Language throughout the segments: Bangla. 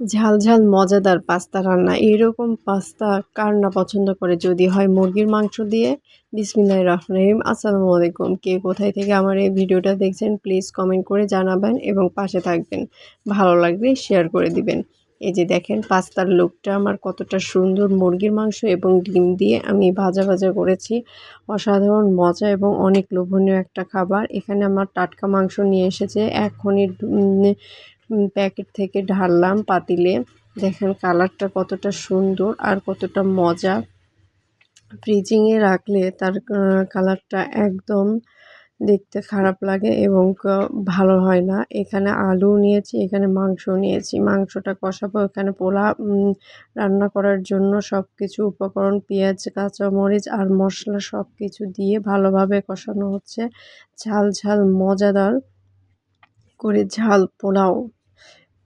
ঝাল ঝাল মজাদার পাস্তা রান্না। এরকম পাস্তা কার না পছন্দ করে? যদি হয় মুরগির মাংস দিয়ে। বিসমিল্লাহির রহমানির রহিম। আসসালামু আলাইকুম। কে কোথায় থেকে আমার এই ভিডিওটা দেখছেন, প্লিজ কমেন্ট করে জানাবেন এবং পাশে থাকবেন। ভালো লাগলে শেয়ার করে দিবেন। এই যে দেখেন, পাস্তার লুকটা আমার কতটা সুন্দর। মুরগির মাংস এবং ডিম দিয়ে আমি ভাজা ভাজা করেছি। অসাধারণ মজা এবং অনেক লোভনীয় একটা খাবার। এখানে আমার টাটকা মাংস নিয়ে এসেছে। এখনই প্যাকেট থেকে ঢাললাম পাতিলে। দেখেন কালারটা কতটা সুন্দর আর কতটা মজা। ফ্রিজিংয়ে রাখলে তার কালারটা একদম দেখতে খারাপ লাগে এবং ভালো হয় না। এখানে আলু নিয়েছি, এখানে মাংস নিয়েছি। মাংসটা কষাবো এখানে পোলা রান্না করার জন্য সব কিছু উপকরণ, পেঁয়াজ, কাঁচামরিচ আর মশলা সব কিছু দিয়ে ভালোভাবে কষানো হচ্ছে। ঝাল ঝাল, মজাদার। করে ঝাল, পোলাও।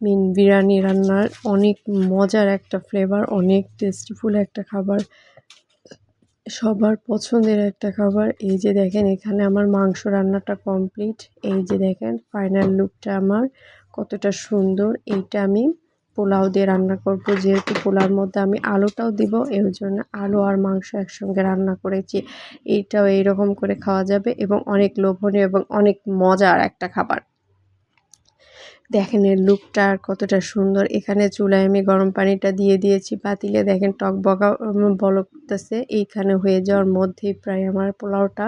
মিন বিরিয়ানি রান্নার অনেক মজার একটা ফ্লেভার অনেক টেস্টিফুল একটা খাবার, সবার পছন্দের একটা খাবার। এই যে দেখেন, এখানে আমার মাংস রান্নাটা কমপ্লিট এই যে দেখেন ফাইনাল লুকটা আমার কতটা সুন্দর। এইটা আমি পোলাও দিয়ে রান্না করব। যেহেতু পোলাওর মধ্যে আমি আলুটাও দিব, এর জন্য আলু আর মাংস একসঙ্গে রান্না করেছি। এইটাও এইরকম করে খাওয়া যাবে এবং অনেক লোভনীয় এবং অনেক মজার একটা খাবার। দেখেন এর লুকটা আর কতটা সুন্দর। এখানে চুলায় আমি গরম পানিটা দিয়ে দিয়েছি, পাতিলে দেখেন টক বকা বলকতেছে। এইখানে হয়ে যাওয়ার মধ্যেই প্রায় আমার পোলাওটা।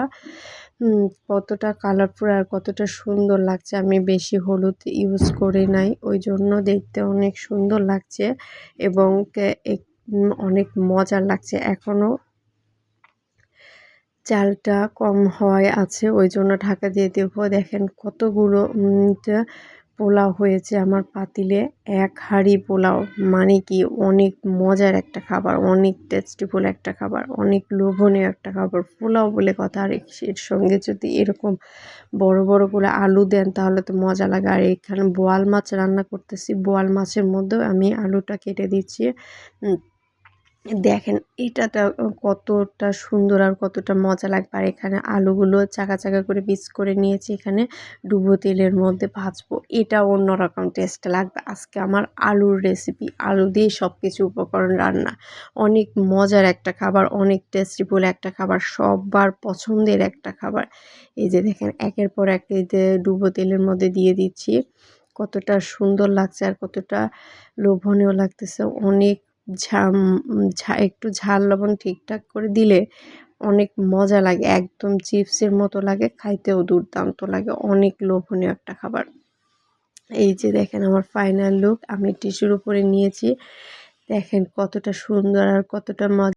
কতটা কালারফুল আর কতটা সুন্দর লাগছে। আমি বেশি হলুদ ইউজ করে নাই, ওই জন্য দেখতে অনেক সুন্দর লাগছে এবং অনেক মজার লাগছে। এখনও চালটা কম হওয়ায় আছে, ওই জন্য ঢাকা দিয়ে দেবো। দেখেন কতগুলো পোলাও হয়েছে আমার পাতিলে। এক হাঁড়ি পোলাও মানে কি অনেক মজার একটা খাবার, অনেক টেস্টিফুল একটা খাবার, অনেক লোভনীয় একটা খাবার। পোলাও বলে কথা, আর এর সঙ্গে যদি এরকম বড় বড় করে আলু দেন, তাহলে তো মজা লাগে। আর এখানে বোয়াল মাছ রান্না করতেছি। বোয়াল মাছের মধ্যেও আমি আলুটা কেটে দিচ্ছি। দেখেন, এটাটা কতটা সুন্দর আর কতটা মজা লাগবে। আর এখানে আলুগুলো চাকা চাকা করে পিস করে নিয়েছি, এখানে ডুবো তেলের মধ্যে ভাজবো। এটা অন্যরকম টেস্ট লাগবে। আজকে আমার আলুর রেসিপি আলু দিয়ে সব কিছু উপকরণ রান্না। অনেক মজার একটা খাবার, অনেক টেস্টিফুল একটা খাবার সববার পছন্দের একটা খাবার। এই যে দেখেন, একের পর এক ডুবো তেলের মধ্যে দিয়ে দিচ্ছি। কতটা সুন্দর লাগছে আর কতটা লোভনীয় লাগতেছে। অনেক একটু ঝাল লবণ ঠিকঠাক করে দিলে অনেক মজা লাগে। একদম চিপসের মতো লাগে, খাইতেও দুর্দান্ত লাগে, অনেক লোভনীয় একটা খাবার। এই যে দেখেন আমার ফাইনাল লুক আমি টিস্যুর উপরে নিয়েছি। দেখেন কতটা সুন্দর আর কতটা মজা